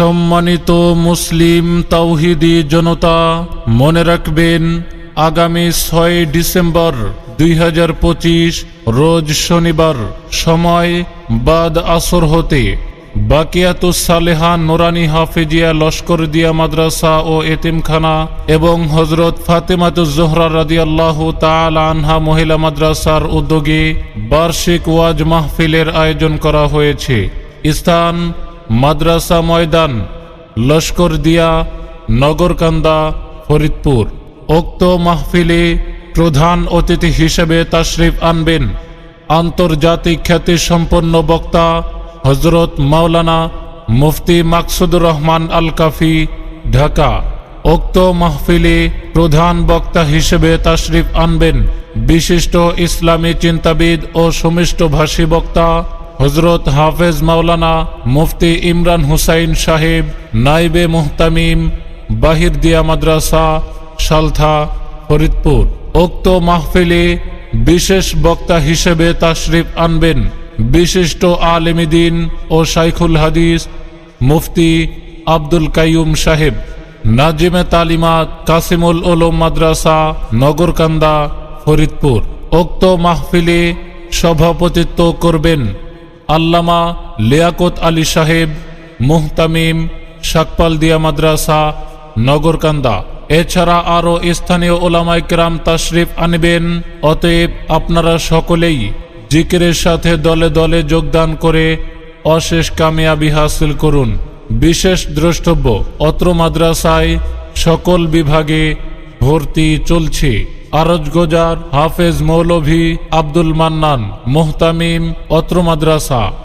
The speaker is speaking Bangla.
সম্মানিত মুসলিম তাওহিদি জনতা, মনে রাখবেন আগামী ছয় ডিসেম্বর দুই হাজার পঁচিশ, রোজ শনিবার, সময় বাদ আসর হতে। বাকিয়াতুস সালেহা নোরানি হাফিজিয়া লস্কর দিয়া মাদ্রাসা ও এতিমখানা এবং হজরত ফাতেমাতুজ জোহরা রাদিয়াল্লাহ তাল আনহা মহিলা মাদ্রাসার উদ্যোগে বার্ষিক ওয়াজ মাহফিলের আয়োজন করা হয়েছে। স্থান মাদ্রাসা ময়দান, লস্কর দিয়া, নগরকান্দা, ফরিদপুর। উক্ত মাহফিলে প্রধান অতিথি হিসেবে তাশরিফ আনবেন আন্তর্জাতিক খ্যাতি সম্পন্ন বক্তা হজরত মাওলানা মুফতি মাকসুদুর রহমান আল কাফি ঢাকা। উক্ত মাহফিলে প্রধান বক্তা হিসেবে তাশরিফ আনবেন বিশিষ্ট ইসলামী চিন্তাবিদ ও সুমিষ্ট ভাষী বক্তা হজরত হাফেজ মাওলানা মুফতি ইমরান হুসাইন সাহেব নাইবে মুহতামিম, বাহির দিয়া মাদ্রাসা, সালথা, ফরিদপুর। উক্ত মাহফিলে বিশেষ বক্তা হিসেবে তাশরিফ আনবেন বিশিষ্ট আলেমিদিন ও শাইখুল হাদিস মুফতি আব্দুল কাইয়ুম সাহেব, নাজিমে তালিমাত কাসিমুল ওলম মাদ্রাসা, নগরকান্দা, ফরিদপুর। উক্ত মাহফিলে সভাপতিত্ব করবেন আল্লামা লিয়াকত আলী সাহেব, মুহতামিম শাকপাল দিয়া মাদ্রাসা, নগরকান্দা। এছাড়া আরও স্থানীয় ওলামাই কেরাম তাশরিফ আনবেন। অতএব আপনারা সকলেই জিকিরের সাথে দলে দলে যোগদান করে অশেষ কামিয়াবি হাসিল করুন। বিশেষ দ্রষ্টব্য, অত্র মাদ্রাসায় সকল বিভাগে ভর্তি চলছে। আরজগোজার হাফেজ মৌলভী আব্দুল মান্নান মোহতামিম অত্র মাদ্রাসা।